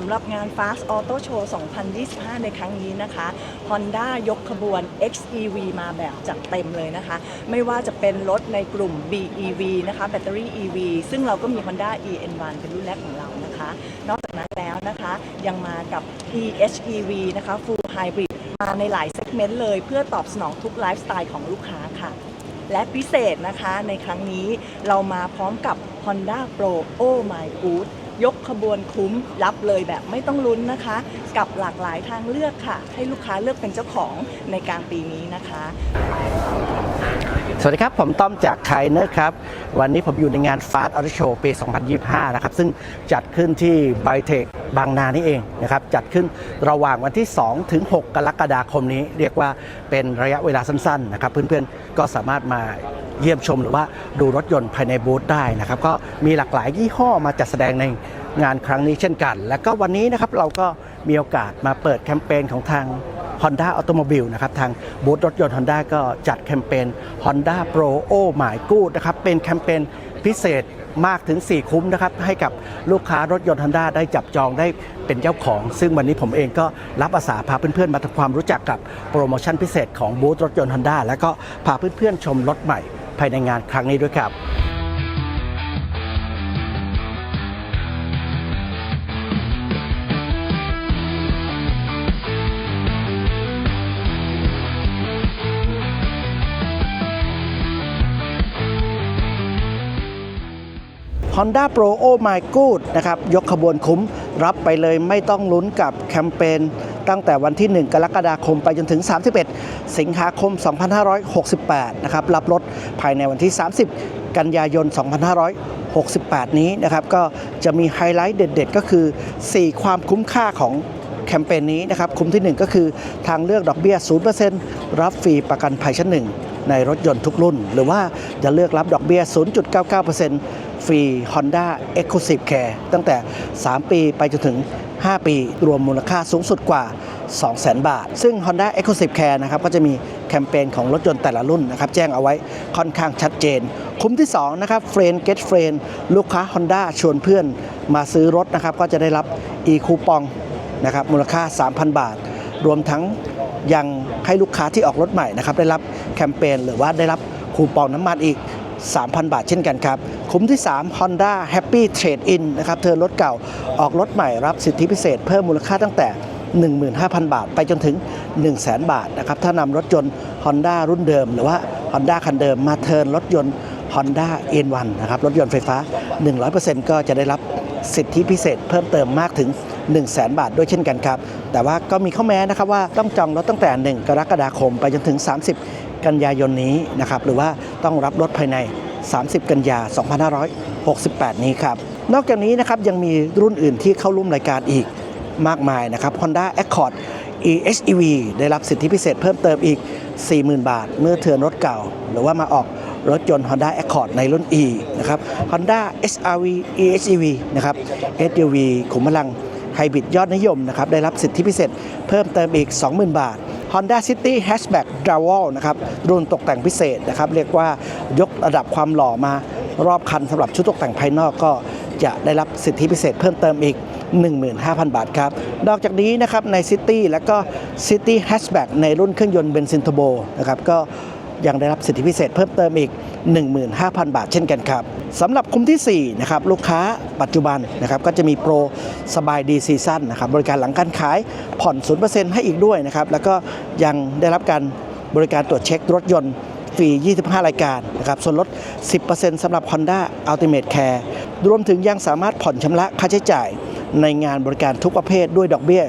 สำหรับงาน Fast Auto Show 2025 ในครั้งนี้นะคะ Honda ยกขบวน XEV มาแบบจัดเต็มเลยนะคะ ไม่ว่าจะเป็นรถในกลุ่ม BEV นะคะแบตเตอรี่ EV ซึ่งเราก็มี Honda eN1 เป็นรุ่นแรกของเรานะคะ นอกจากนั้นแล้วนะคะยังมากับ EHEV นะคะ Full Hybrid มาในหลายเซกเมนต์เลยเพื่อตอบสนองทุกไลฟ์สไตล์ของลูกค้าค่ะ และพิเศษนะคะในครั้งนี้เรามาพร้อมกับ Honda Pro Oh My Good ยกขบวนคุ้มรับเลยแบบไม่ต้องลุ้นนะคะ กับหลากหลายทางเลือกค่ะ ให้ลูกค้าเลือกเป็นเจ้าของในกลางปีนี้นะคะ สวัสดีครับ ผมต้อมจากไคเนอร์ครับ วันนี้ผมอยู่ในงาน Fast Auto Show ปี 2025 นะครับ ซึ่งจัดขึ้นที่ไบเทคบางนานี่เองนะครับ จัดขึ้นระหว่างวันที่ 2 ถึง 6 กรกฎาคมนี้ เรียกว่าเป็นระยะเวลาสั้นๆ นะครับ เพื่อนๆ ก็สามารถมาเยี่ยมชมหรือว่าดูรถยนต์ภายในบูธได้นะครับ ก็มีหลากหลายยี่ห้อมาจัดแสดงในงานครั้งนี้เช่นกัน และก็วันนี้นะครับเราก็มีโอกาสมาเปิดแคมเปญของทาง Honda Automobile นะครับทางบูธรถยนต์ Honda ก็จัดแคมเปญ Honda Pro Oh My Good นะครับเป็นแคมเปญพิเศษมากถึง 4 คุ้มนะครับ ให้กับลูกค้ารถยนต์ Honda ได้จับจองได้เป็นเจ้าของ ซึ่งวันนี้ผมเองก็รับอาสาพาเพื่อนๆ มาทำความรู้จักกับโปรโมชั่นพิเศษของบูธรถยนต์ Honda แล้วก็พาเพื่อนๆ ชมรถใหม่ภายในงานครั้งนี้ด้วยครับ Honda Pro Oh My Good นะครับ ยกขบวนคุ้มรับไปเลยไม่ต้องลุ้นกับแคมเปญตั้งแต่วันที่ 1 กรกฎาคมไปจนถึง 31 สิงหาคม 2568 นะครับ รับรถภายในวันที่ 30 กันยายน 2568 นี้นะครับ ก็จะมีไฮไลท์เด็ดๆ ก็คือ 4 ความคุ้มค่าของแคมเปญนี้นะครับ คุ้มที่ 1 ก็คือทางเลือกดอกเบี้ย 0%รับฟรีประกันภัยชั้น 1 ในรถยนต์ทุกรุ่น หรือว่าจะเลือกรับดอกเบี้ย 0.99%ฟรี Honda Exclusive Care ตั้งแต่ 3 ปีไปจนถึง 5 ปี รวมมูลค่าสูงสุดกว่า 200,000 บาท ซึ่ง Honda Exclusive Care นะครับก็จะมีแคมเปญของรถยนต์แต่ละรุ่นนะครับแจ้งเอาไว้ค่อนข้างชัดเจน คุ้มที่ 2 นะครับ f r i e n d Get f r i e n d ลูกค้า Honda ชวนเพื่อนมาซื้อรถนะครับก็จะได้รับ e คูปองนะครับมูลค่า 3,000 บาท รวมทั้ง ยังให้ลูกค้าที่ออกรถใหม่นะครับได้รับแคมเปญหรือว่าได้รับคูปองน้ำมันอีก 3,000 บาทเช่นกันครับ คุ้มที่ 3 Honda Happy Trade In นะครับเธอรถเก่าออกรถใหม่รับสิทธิพิเศษเพิ่มมูลค่าตั้งแต่ 15,000 บาท ไปจนถึง 100,000 บาทนะครับถ้านำรถยนต์ Honda รุ่นเดิม หรือว่า Honda คันเดิมมาเทิร์นรถยนต์ Honda N1 นะครับรถยนต์ไฟฟ้า 100%ก็จะได้รับสิทธิพิเศษเพิ่มเติมมากถึง 1 0 0 0 0แบาทด้วยเช่นกันครับ แต่ว่าก็มีข้อแม้นะครับว่าต้องจองรถตั้งแต่ 1 กรกฎาคม ไปจนถึง 30 กันยายนนี้นะครับหรือว่าต้องรับรถภายใน 30 กันยา 2568 นี้ครับ นอกจากนี้นะครับยังมีรุ่นอื่นที่เข้าร่วมรายการอีกมากมายนะครับ Honda Accord EHEV ได้รับสิทธิพิเศษเพิ่มเติมอีก 40,000 บาท เมื่อเทิร์นรถเก่า หรือว่ามาออกรถยนต์ Honda Accord ในรุ่น E นะครับ Honda SRV EHEV นะครับ SUV ขุมพลัง ไฮบริดยอดนิยมนะครับได้รับสิทธิพิเศษเพิ่มเติมอีก 20,000 บาท Honda City Hatchback d r a w a l นะครับรุ่นตกแต่งพิเศษนะครับเรียกว่ายกระดับความหล่อมารอบคันสำหรับชุดตกแต่งภายนอกก็จะได้รับสิทธิพิเศษเพิ่มเติมอีก 15,000 บาทครับ นอกจากนี้นะครับใน City และก็ City Hatchback ในรุ่นเครื่องยนต์เบนซิน t ท r โบนะครับก็ยังได้รับสิทธิพิเศษเพิ่มเติมอีก 15,000 บาทเช่นกันครับสำหรับคุ้มที่4นะครับลูกค้าปัจจุบันนะครับก็จะมีโปรสบายดีซีซั่นนะครับบริการหลังการขายผ่อน 0%ให้อีกด้วยนะครับแล้วก็ยังได้รับการบริการตรวจเช็ครถยนต์ฟรี 25 รายการนะครับส่วนลด 10%สำหรับ Honda Ultimate Care รวมถึงยังสามารถผ่อนชำระค่าใช้จ่ายในงานบริการทุกประเภทด้วยดอกเบี้ย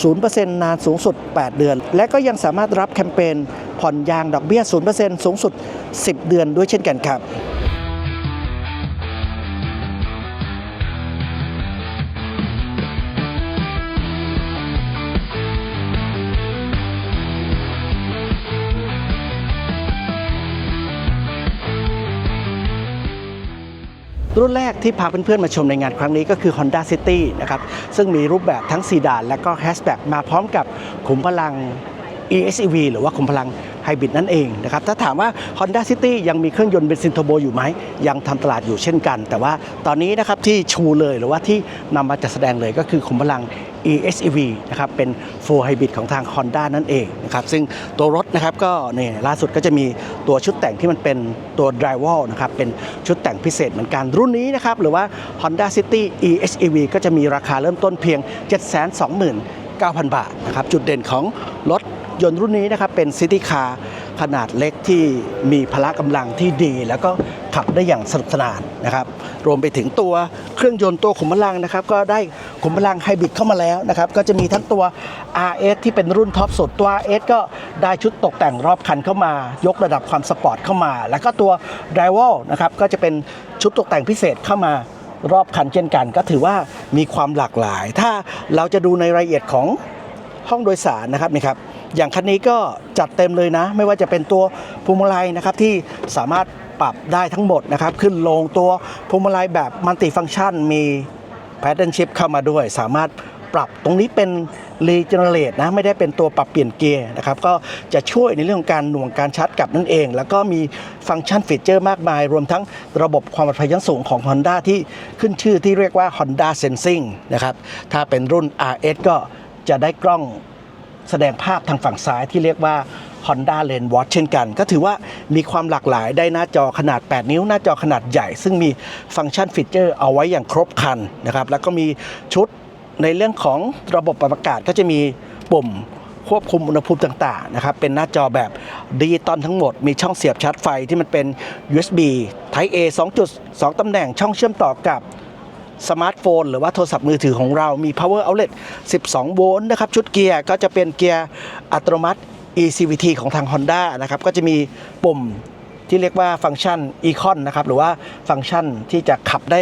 0%นานสูงสุด 8 เดือน และก็ยังสามารถรับแคมเปญ ผ่อนยางดอกเบี้ย 0%สูงสุด 10 เดือนด้วยเช่นกันครับรุ่นแรกที่พาเพื่อนๆมาชมในงานครั้งนี้ก็คือ Honda City นะครับ ซึ่งมีรูปแบบทั้งซีดานและก็แฮชแบ็กมาพร้อมกับขุมพลัง EHEV หรือว่าขุมพลัง ไฮบริดนั่นเองนะครับถ้าถามว่า Honda City ยังมีเครื่องยนต์เบนซินเทอร์โบอยู่ไหม ยังทำตลาดอยู่เช่นกัน แต่ว่าตอนนี้นะครับที่ชูเลยหรือว่าที่นำมาจัดแสดงเลยก็คือขุมพลัง EHEV นะครับเป็น full hybrid ของทาง Honda นั่นเองนะครับซึ่งตัวรถนะครับก็เนี่ยล่าสุดก็จะมีตัวชุดแต่งที่มันเป็นตัว d r i v e นะครับเป็นชุดแต่งพิเศษเหมือนกันรุ่นนี้นะครับหรือว่า Honda City EHEV ก็จะมีราคาเริ่มต้นเพียง 729,000บาทนะครับจุดเด่นของรถ ยนต์รุ่นนี้นะครับเป็นซิตี้คาร์ขนาดเล็กที่มีพละกำลังที่ดี แล้วก็ขับได้อย่างสนุกสนานนะครับรวมไปถึงตัวเครื่องยนต์ตัวขุมพลังนะครับก็ได้ขุมพลังไฮบริดเข้ามาแล้วนะครับก็จะมีทั้งตัว RS ที่เป็นรุ่นท็อปสุดตัว RS ก็ได้ชุดตกแต่งรอบคันเข้ามายกระดับความสปอร์ตเข้ามา แล้วก็ตัว d r i v e นะครับก็จะเป็นชุดตกแต่งพิเศษเข้ามารอบคันเช่นกัน ก็ถือว่ามีความหลากหลาย ถ้าเราจะดูในรายละเอียดของห้องโดยสารนะครับนี่ครับ อย่างคันนี้ก็จัดเต็มเลยนะ ไม่ว่าจะเป็นตัวพวงมาลัยนะครับที่สามารถปรับได้ทั้งหมดนะครับ ขึ้นลงตัวพวงมาลัยแบบมัลติฟัง c t ชันมีแพ d เดิลชิพเข้ามาด้วย สามารถปรับตรงนี้เป็นรีเจเนเรตนะไม่ได้เป็นตัวปรับเปลี่ยนเกียร์นะครับก็จะช่วยในเรื่องของการหน่วงการชาร์จกลับนั่นเอง แล้วก็มีฟังก์ชันฟีเจอร์มากมาย รวมทั้งระบบความปลอดภัยชั้นสูงของ Honda ที่ขึ้นชื่อที่เรียกว่า Honda Sensing นะครับถ้าเป็นรุ่น RS ก็จะได้กล้อง แสดงภาพทางฝั่งซ้ายที่เรียกว่า Honda Lane Watch เช่นกัน ก็ถือว่ามีความหลากหลายได้หน้าจอขนาด 8 นิ้ว หน้าจอขนาดใหญ่ ซึ่งมีฟังก์ชันฟีเจอร์เอาไว้อย่างครบครันนะครับแล้วก็มีชุดในเรื่องของระบบปรับอากาศก็จะมีปุ่มควบคุมอุณหภูมิต่างๆนะครับเป็นหน้าจอแบบดิจิตอลทั้งหมด มีช่องเสียบชาร์จไฟที่มันเป็น USB Type A 2.2 ตำแหน่งช่องเชื่อมต่อกับ สมาร์ทโฟน หรือว่าโทรศัพท์มือถือของเรามี power outlet 12 โวลต์นะครับ ชุดเกียร์ก็จะเป็นเกียร์อัตโนมัติ ECVT ของทาง Honda นะครับ ก็จะมีปุ่มที่เรียกว่าฟังก์ชัน Econ นะครับ หรือว่าฟังก์ชันที่จะขับได้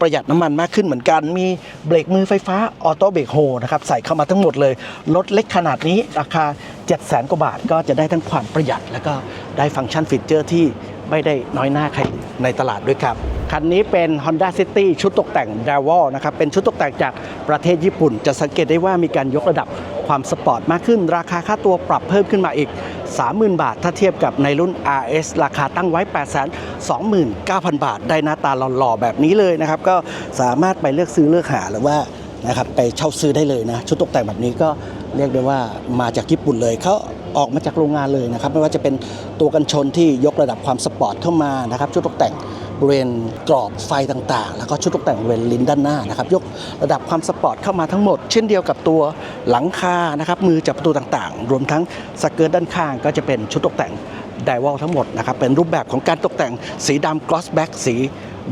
ประหยัดน้ำมันมากขึ้นเหมือนกัน มีเบรกมือไฟฟ้าออโต้เบรกโฮนะครับ ใส่เข้ามาทั้งหมดเลย รถเล็กขนาดนี้ราคา 700,000 กว่าบาท ก็จะได้ทั้งความประหยัด แล้วก็ได้ฟังก์ชันฟีเจอร์ที่ ไม่ได้น้อยหน้าใครในตลาดด้วยครับคันนี้เป็น Honda City ชุดตกแต่ง d a w a l นะครับ เป็นชุดตกแต่งจากประเทศญี่ปุ่น จะสังเกตได้ว่ามีการยกระดับความสปอร์ตมากขึ้น ราคาค่าตัวปรับเพิ่มขึ้นมาอีก 30,000 บาท ถ้าเทียบกับในรุ่น RS ราคาตั้งไว้ 829,000 บาท ได้หน้าตาหล่อๆแบบนี้เลยนะครับ ก็สามารถไปเลือกซื้อเลือกหาหรือว่านะครับไปเช่าซื้อได้เลยนะ ชุดตกแต่งแบบนี้ก็เรียกได้ว่ามาจากญี่ปุ่นเลยเขา ออกมาจากโรงงานเลยนะครับ ไม่ว่าจะเป็นตัวกันชนที่ยกระดับความสปอร์ตเข้ามานะครับชุดตกแต่งบริเวณกรอบไฟต่างๆ แล้วก็ชุดตกแต่งบริเวณลิ้นด้านหน้านะครับ ยกระดับความสปอร์ตเข้ามาทั้งหมด เช่นเดียวกับตัวหลังคานะครับ มือจับประตูต่างๆ รวมทั้งสเกิร์ตด้านข้างก็จะเป็นชุดตกแต่งไดวอลทั้งหมดนะครับ เป็นรูปแบบของการตกแต่งสีดำกลอสแบ็กสี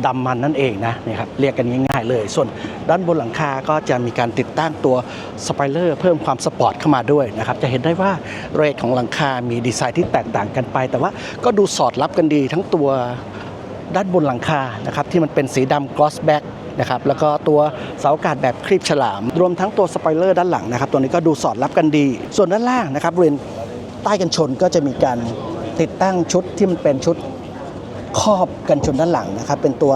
ดำมันนั่นเองนะนี่ครับเรียกกันง่ายๆเลย ส่วนด้านบนหลังคาก็จะมีการติดตั้งตัวสไปเลอร์เพิ่มความสปอร์ตเข้ามาด้วยนะครับจะเห็นได้ว่าเรทของหลังคา มีดีไซน์ที่แตกต่างกันไป แต่ว่าก็ดูสอดรับกันดีทั้งตัวด้านบนหลังคานะครับที่มันเป็นสีดำกลอสแบ็กนะครับแล้วก็ตัวเสาอากาศแบบครีบฉลาม รวมทั้งตัวสไปเลอร์ด้านหลังนะครับ ตัวนี้ก็ดูสอดรับกันดี ส่วนด้านล่างนะครับบริเวณใต้กันชนก็จะมีการติดตั้งชุดที่มันเป็นชุด ครอบกันชนด้านหลังนะครับ เป็นตัว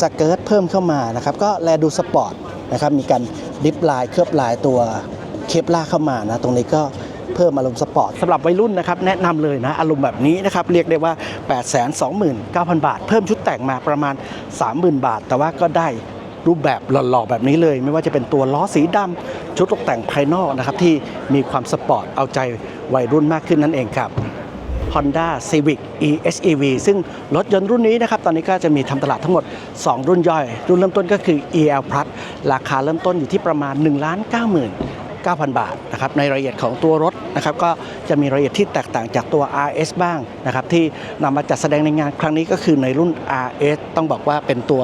สเกิร์ตเพิ่มเข้ามานะครับ ก็แลดูสปอร์ตนะครับ มีการดิฟลายเคลือบลายตัวเคปล่าเข้ามานะ ตรงนี้ก็เพิ่มอารมณ์สปอร์ตสำหรับวัยรุ่นนะครับแนะนำเลยนะ อารมณ์แบบนี้นะครับ เรียกได้ว่า 829,000 บาท เพิ่มชุดแต่งมาประมาณ 30,000 บาท แต่ว่าก็ได้รูปแบบหล่อๆแบบนี้เลย ไม่ว่าจะเป็นตัวล้อสีดำชุดตกแต่งภายนอกนะครับที่มีความสปอร์ตเอาใจวัยรุ่นมากขึ้นนั่นเองครับ Honda Civic EHEV ซึ่งรถยนต์รุ่นนี้นะครับ ตอนนี้ก็จะมีทำตลาดทั้งหมด 2 รุ่นย่อย รุ่นเริ่มต้นก็คือ EL Plus ราคาเริ่มต้นอยู่ที่ประมาณ 1 9 9 9,000 บาทนะครับในรายละเอียดของตัวรถนะครับก็จะมีรายละเอียดที่แตกต่างจากตัว RS บ้างนะครับที่นำมาจัดแสดงในงานครั้งนี้ก็คือในรุ่น RS ต้องบอกว่าเป็นตัว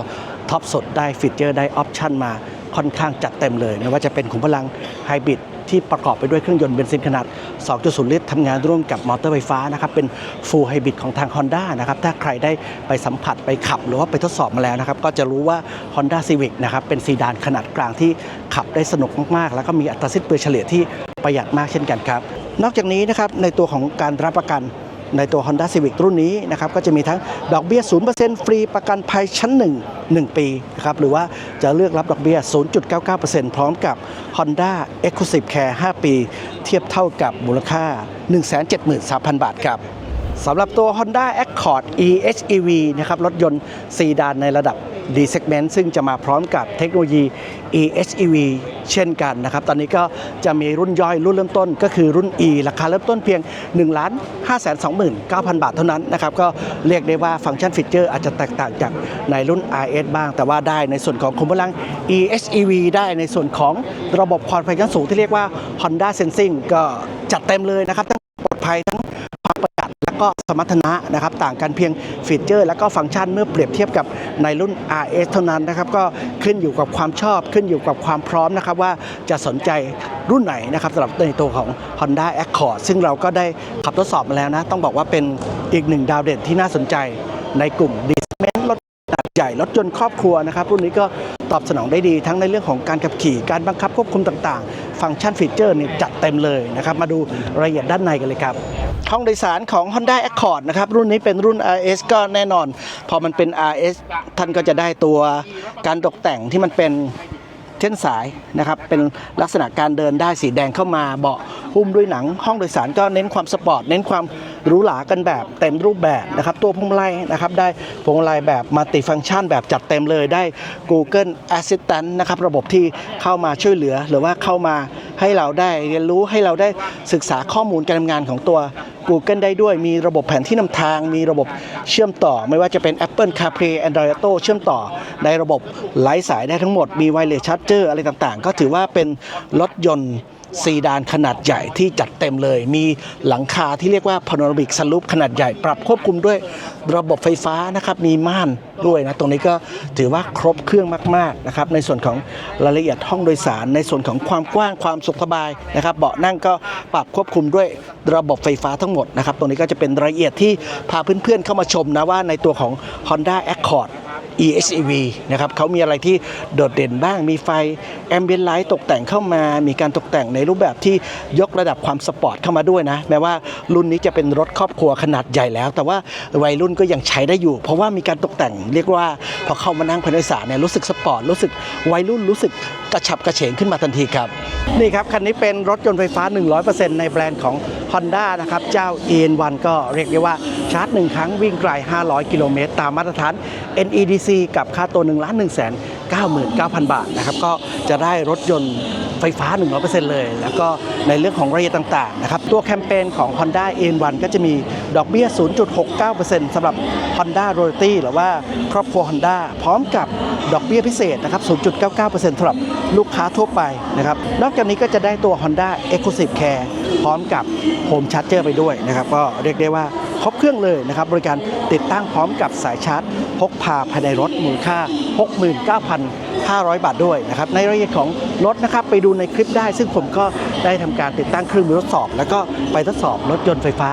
ท็อปสุดได้ฟีเจอร์ได้ออปชันมาค่อนข้างจัดเต็มเลยไม่ว่าจะเป็นขุมพลังไฮบริด ที่ประกอบไปด้วยเครื่องยนต์เบนซินขนาด 2.0 ลิตรทำงานร่วมกับมอเตอร์ไฟฟ้านะครับ เป็นฟูลไฮบริดของทาง Honda นะครับ ถ้าใครได้ไปสัมผัสไปขับ หรือว่าไปทดสอบมาแล้วนะครับ ก็จะรู้ว่า Honda Civic นะครับ เป็นซีดานขนาดกลางที่ขับได้สนุกมาก ๆ แล้วก็มีอัตราสิ้นเปลืองเฉลี่ยที่ประหยัดมากเช่นกันครับ นอกจากนี้นะครับในตัวของการรับประกัน ในตัว Honda Civic รุ่นนี้นะครับก็จะมีทั้งดอกเบี้ย 0%ฟรีประกันภัยชั้น 1 1 ปีนะครับหรือว่าจะเลือกรับดอกเบี้ย 0.99%พร้อมกับ Honda Exclusive Care 5 ปี เทียบเท่ากับมูลค่า 173,000 บาทครับ สำหรับตัว Honda Accord EHEV นะครับรถยนต์ซีดานในระดับ D segment ซึ่งจะมาพร้อมกับเทคโนโลยี EHEV เช่นกันนะครับ ตอนนี้ก็จะมีรุ่นย่อยรุ่นเริ่มต้นก็คือรุ่น E ราคาเริ่มต้นเพียง 1 5 2 9 0 0 0 บาทเท่านั้นนะครับ ก็เรียกได้ว่าฟังก์ชันฟีเจอร์อาจจะแตกต่างจากในรุ่น RS บ้าง แต่ว่าได้ในส่วนของคุมพลัง EHEV ได้ในส่วนของระบบความปลอดภัยสูงที่เรียกว่า Honda Sensing ก็จัดเต็มเลยนะครับทั้งปลอดภัยทั้ง และก็สมรรถนะนะครับต่างกันเพียงฟีเจอร์ และก็ฟังก์ชันเมื่อเปรียบเทียบกับในรุ่น RS เท่านั้นนะครับก็ขึ้นอยู่กับความชอบขึ้นอยู่กับความพร้อมนะครับว่าจะสนใจรุ่นไหนนะครับสำหรับในตัวของ Honda Accord ซึ่งเราก็ได้ขับทดสอบมาแล้วนะ ต้องบอกว่าเป็นอีกหนึ่งดาวเด่นที่น่าสนใจในกลุ่มดี ขนาดใหญ่รถยนต์ครอบครัวนะครับรุ่นนี้ก็ตอบสนองได้ดีทั้งในเรื่องของการขับขี่การบังคับควบคุมต่างๆ ฟังก์ชันฟีเจอร์เนี่ยจัดเต็มเลยนะครับมาดูรายละเอียดด้านในกันเลยครับห้องโดยสารของ Honda Accord นะครับรุ่นนี้เป็นรุ่น RS ก็แน่นอน พอมันเป็น RS ท่านก็จะได้ตัวการตกแต่งที่มันเป็น เส้นสายนะครับเป็นลักษณะการเดินได้สีแดงเข้ามาเบาะหุ้มด้วยหนัง ห้องโดยสารก็เน้นความสปอร์ตเน้นความหรูหรากันแบบเต็มรูปแบบนะครับตัวพวงมาลัยนะครับได้พวงมาลัยแบบมัลติฟังก์ชันแบบจัดเต็มเลยได้ Google Assistant นะครับระบบที่เข้ามาช่วยเหลือหรือว่าเข้ามา ให้เราได้เรียนรู้ให้เราได้ศึกษาข้อมูลการทำงานของตัว Google ได้ด้วย มีระบบแผนที่นำทาง มีระบบเชื่อมต่อ ไม่ว่าจะเป็น Apple CarPlay Android Auto เชื่อมต่อในระบบไร้สายได้ทั้งหมด มี Wireless Charger อะไรต่างๆ ก็ถือว่าเป็นรถยนต์ ซีดานขนาดใหญ่ที่จัดเต็มเลย มีหลังคาที่เรียกว่า Panoramic Sunroof ขนาดใหญ่ ปรับควบคุมด้วยระบบไฟฟ้านะครับ มีม่านด้วยนะ ตรงนี้ก็ถือว่าครบเครื่องมากๆนะครับ ในส่วนของรายละเอียดห้องโดยสาร ในส่วนของความกว้างความสุขสบายนะครับ เบาะนั่งก็ปรับควบคุมด้วยระบบไฟฟ้าทั้งหมดนะครับ ตรงนี้ก็จะเป็นรายละเอียดที่พาเพื่อนๆเข้ามาชมนะว่าในตัวของ Honda Accord EHEV นะครับเขามีอะไรที่โดดเด่นบ้าง มีไฟแอมเบียนไลท์ตกแต่งเข้ามา มีการตกแต่งในรูปแบบที่ยกระดับความสปอร์ตเข้ามาด้วยนะ แม้ว่ารุ่นนี้จะเป็นรถครอบครัวขนาดใหญ่แล้ว แต่ว่าวัยรุ่นก็ยังใช้ได้อยู่ เพราะว่ามีการตกแต่งเรียกว่าพอเข้ามานั่งภายในสารเนี่ยรู้สึกสปอร์ต รู้สึกวัยรุ่นรู้สึกกระฉับกระเฉงขึ้นมาทันทีครับ นี่ครับคันนี้เป็นรถยนต์ไฟฟ้า 100%ในแบรนด์ของ Honda นะครับเจ้า EN1 ก็เรียกได้ว่าชาร์จ 1 ครั้งวิ่งไกล 500 กิโลเมตร ตามมาตรฐาน NEDC กับค่าตัว1ล้าน1แสน 99,000 บาทนะครับก็จะได้รถยนต์ไฟฟ้า 100%เลย แล้วก็ในเรื่องของรายละเอียดต่างๆนะครับตัวแคมเปญของ Honda N1 ก็จะมีดอกเบี้ย 0.69%สำหรับ Honda Royalty หรือว่าครอบครัว Honda พร้อมกับดอกเบี้ยพิเศษนะครับ 0.99%สำหรับลูกค้าทั่วไปนะครับ นอกจากนี้ก็จะได้ตัว Honda Exclusive Care พร้อมกับ Home Charger ไปด้วยนะครับ ก็เรียกได้ว่า ครบเครื่องเลยนะครับบริการติดตั้งพร้อมกับสายชาร์จ พกพาภายในรถมูลค่า500 บาทด้วยนะครับ ในรายละเอียดของรถนะครับไปดูในคลิปได้ ซึ่งผมก็ได้ทำการติดตั้งเครื่องมือทดสอบ แล้วก็ไปทดสอบรถยนต์ไฟฟ้า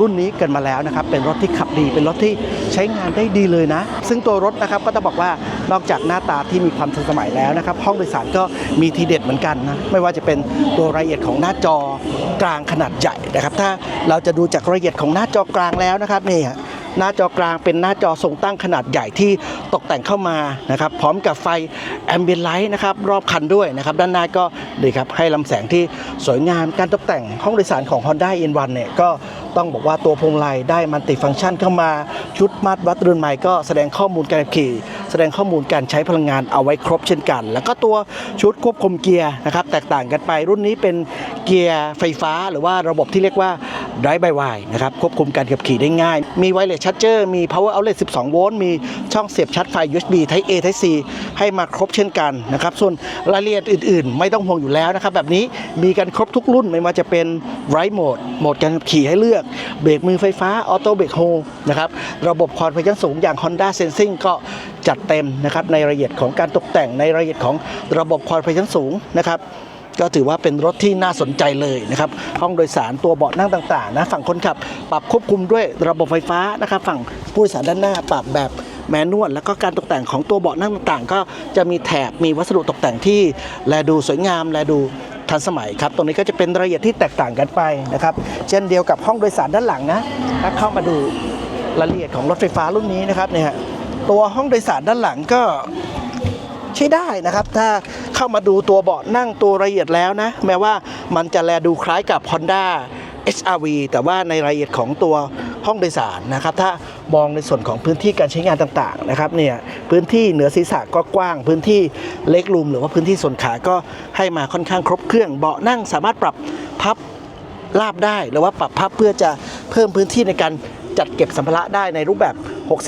รุ่นนี้กันมาแล้วนะครับ เป็นรถที่ขับดี เป็นรถที่ใช้งานได้ดีเลยนะ ซึ่งตัวรถนะครับก็ต้องบอกว่านอกจากหน้าตาที่มีความทันสมัยแล้วนะครับ ห้องโดยสารก็มีทีเด็ดเหมือนกันนะ ไม่ว่าจะเป็นตัวรายละเอียดของหน้าจอกลางขนาดใหญ่นะครับ ถ้าเราจะดูจากรายละเอียดของหน้าจอกลางแล้วนะครับนี่ หน้าจอกลางเป็นหน้าจอทรงตั้งขนาดใหญ่ที่ตกแต่งเข้ามานะครับพร้อมกับไฟแอมเบียนไลท์นะครับรอบคันด้วยนะครับด้านหน้าก็ดีครับให้ลำแสงที่สวยงามการตกแต่งห้องโดยสารของ Honda N1 เนี่ยก็ต้องบอกว่าตัวพวงมาลัยได้มันติฟังก์ชันเข้ามาชุดมาตรวัดเรือนใหม่ก็แสดงข้อมูลการขับขี่ แสดงข้อมูลการใช้พลังงานเอาไว้ครบเช่นกัน แล้วก็ตัวชุดควบคุมเกียร์นะครับแตกต่างกันไปรุ่นนี้เป็นเกียร์ไฟฟ้าหรือว่าระบบที่เรียกว่า Drive by Wire นะครับควบคุมการขับขี่ได้ง่าย มี Wireless Charger มี Power Outlet 12 โวลต์ มีช่องเสียบชาร์จไฟ USB Type A Type C ให้มาครบเช่นกันนะครับ ส่วนรายละเอียดอื่นๆ ไม่ต้องห่วงอยู่แล้วนะครับ แบบนี้มีกันครบทุกรุ่นไม่ว่าจะเป็น Ride Mode โหมดการขับขี่ให้เลือก เบรกมือไฟฟ้า Auto Brake Hold นะครับ ระบบความพยันสูงอย่าง Honda Sensing ก็จัดเต็มนะครับในรายละเอียดของการตกแต่งในรายละเอียดของระบบความพยันสูงนะครับ ก็ถือว่าเป็นรถที่น่าสนใจเลยนะครับห้องโดยสารตัวเบาะนั่งต่างๆนะฝั่งคนขับปรับควบคุมด้วยระบบไฟฟ้านะครับฝั่งผู้โดยสารด้านหน้าปรับแบบแมนนวลแล้วก็การตกแต่งของตัวเบาะนั่งต่างๆ ก็จะมีแถบมีวัสดุตกแต่งที่แลดูสวยงามแลดูทันสมัยครับ ตรงนี้ก็จะเป็นรายละเอียดที่แตกต่างกันไปนะครับ เช่นเดียวกับห้องโดยสารด้านหลังนะถ้าเข้ามาดูรายละเอียดของรถไฟฟ้ารุ่นนี้นะครับเนี่ยตัวห้องโดยสารด้านหลังก็ใช้ได้นะครับ ถ้า เข้ามาดูตัวเบาะนั่งตัวละเอียดแล้วนะ แม้ว่ามันจะแลดูคล้ายกับ Honda HRV แต่ว่าในรายละเอียดของตัวห้องโดยสารนะครับ ถ้ามองในส่วนของพื้นที่การใช้งานต่างๆนะครับเนี่ยพื้นที่เหนือศีรษะก็กว้าง พื้นที่เล็กรูมหรือว่าพื้นที่ส่วนขาก็ให้มาค่อนข้างครบเครื่องเบาะนั่งสามารถปรับพับลาบได้หรือว่าปรับพับเพื่อจะเพิ่มพื้นที่ในการ จัดเก็บสัมภาระได้ในรูปแบบ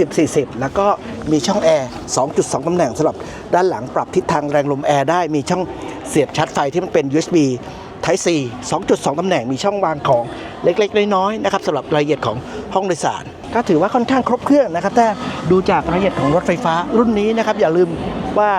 60-40 แล้วก็มีช่องแอร์ 2.2 ตำแหน่งสำหรับด้านหลังปรับทิศทางแรงลมแอร์ได้มีช่องเสียบชาร์จไฟที่มันเป็น USB Type C 2.2 ตำแหน่งมีช่องวางของเล็กๆ น้อยๆนะครับสำหรับรายละเอียดของห้องโดยสาร ก็ถือว่าค่อนข้างครบเครื่องนะครับถ้าดูจากรายละเอียดของรถไฟฟ้ารุ่นนี้นะครับอย่าลืมว่า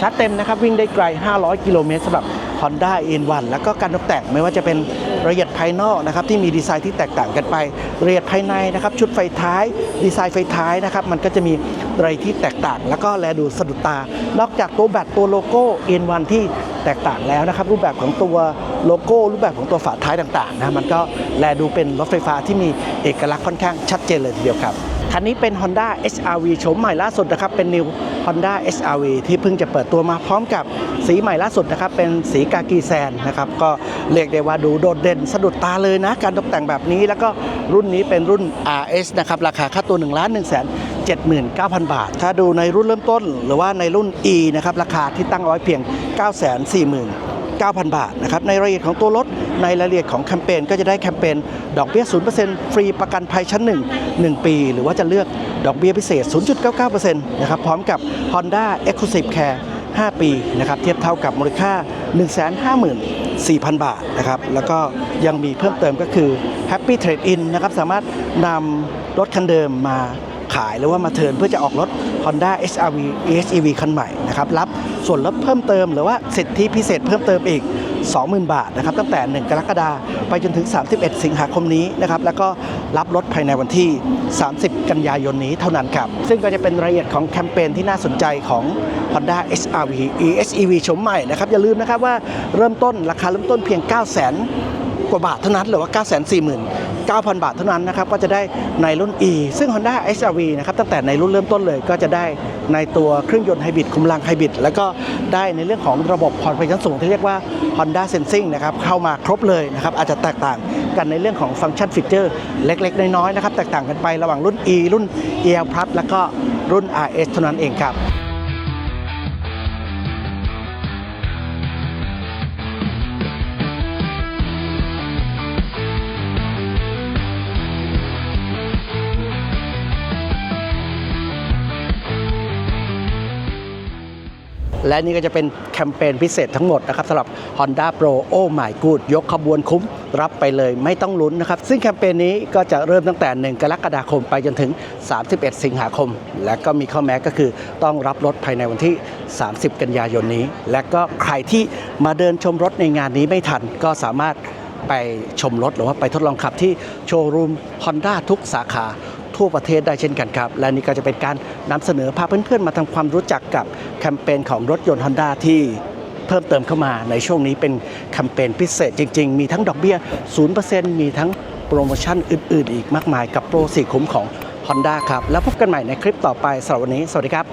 ชาร์จเต็มนะครับวิ่งได้ไกล 500 กิโลเมตรสำหรับ Honda N1 แล้วก็การตกแต่งไม่ว่าจะเป็นรายละเอียดภายนอกนะครับที่มีดีไซน์ที่แตกต่างกันไปรายละเอียดภายในนะครับชุดไฟท้าย ดีไซน์ไฟท้ายนะครับมันก็จะมีอะไรที่แตกต่าง แล้วก็แลดูสะดุดตา นอกจากตัวแบตตัวโลโก้ N1 ที่แตกต่างแล้วนะครับรูปแบบของตัวโลโก้รูปแบบของตัวฝาท้ายต่างๆนะมันก็แลดูเป็นรถไฟฟ้าที่มีเอกลักษณ์ค่อนข้างชัดเจนเลยทีเดียวครับคันนี้เป็น Honda HRV โฉมใหม่ล่าสุดนะครับ เป็น New Honda HRV ที่เพิ่งจะเปิดตัวมาพร้อมกับ สีใหม่ล่าสุดนะครับ เป็นสีกากีแซนนะครับ ก็เรียกได้ว่าดูโดดเด่นสะดุดตาเลยนะ การตกแต่งแบบนี้ แล้วก็รุ่นนี้เป็นรุ่น RS นะครับ ราคาค่าตัว1ล้าน1 7 9 0 0 0 บาท ถ้าดูในรุ่นเริ่มต้น หรือว่าในรุ่น E นะครับ ราคาที่ตั้งเอาไว้เพียง 9 4 0 0 0 0 9,000 บาทนะครับในรายละเอียดของตัวรถในรายละเอียดของแคมเปญก็จะได้แคมเปญดอกเบี้ย 0%ฟรีประกันภัยชั้น 1 1 ปี หรือว่าจะเลือกดอกเบี้ยพิเศษ 0.99%นะครับพร้อมกับ Honda Exclusive Care 5 ปีนะครับเทียบเท่ากับมูลค่า 154,000 บาทนะครับแล้วก็ยังมีเพิ่มเติมก็คือ Happy Trade In นะครับสามารถนำรถคันเดิมมา ขายหรือว่ามาเทินเพื่อจะออกรถ Honda HRV EHEV คันใหม่นะครับรับส่วนลดเพิ่มเติมหรือว่าสิทธิพิเศษเพิ่มเติมอีก 20,000 บาทนะครับตั้งแต่ 1 กรกฎาคมไปจนถึง 31 สิงหาคมนี้นะครับแล้วก็รับรถภายในวันที่ 30 กันยายนนี้เท่านั้นครับ ซึ่งก็จะเป็นรายละเอียดของแคมเปญที่น่าสนใจของ Honda HRV EHEV ชมใหม่นะครับอย่าลืมนะครับว่าเริ่มต้นราคาเริ่มต้นเพียง 9 0 0 0 0 กว่าบาทเท่านั้นหรือว่า 9 4 9 0 0 0 บาทเท่านั้นนะครับก็จะได้ในรุ่น E ซึ่ง Honda HRV นะครับตั้งแต่ในรุ่นเริ่มต้นเลยก็จะได้ในตัวเครื่องยนต์ไฮบริดคุมพลังไฮบริดแล้วก็ได้ในเรื่องของระบบผ่อนไฟชั้นสูงที่เรียกว่า Honda Sensing นะครับเข้ามาครบเลยนะครับอาจจะแตกต่างกันในเรื่องของฟังก์ชันฟีเจอร์เล็ก ๆ น้อยๆนะครับแตกต่างกันไประหว่างรุ่น E รุ่น EL Plus แล้วก็รุ่น RS เท่านั้นเองครับ และนี่ก็จะเป็นแคมเปญพิเศษทั้งหมดนะครับสำหรับ Honda Pro Oh My Good ยกขบวนคุ้มรับไปเลยไม่ต้องลุ้นนะครับ ซึ่งแคมเปญนี้ก็จะเริ่มตั้งแต่ 1 กรกฎาคมไปจนถึง 31 สิงหาคม และก็มีข้อแม้ก็คือต้องรับรถภายในวันที่ 30 กันยายนนี้ และก็ใครที่มาเดินชมรถในงานนี้ไม่ทันก็สามารถไปชมรถหรือว่าไปทดลองขับที่โชว์รูม Honda ทุกสาขา ทั่วประเทศได้เช่นกันครับ และนี่ก็จะเป็นการนำเสนอพาเพื่อนๆ มาทำความรู้จักกับแคมเปญของรถยนต์ Honda ที่เพิ่มเติมเข้ามาในช่วงนี้เป็นแคมเปญพิเศษจริง ๆ มีทั้งดอกเบี้ย 0%มีทั้งโปรโมชั่นอื่น ๆ อีกมากมายกับโปรสี่คุ้มของ Honda ครับ แล้วพบกันใหม่ในคลิปต่อไปสำหรับวันนี้ สวัสดีครับ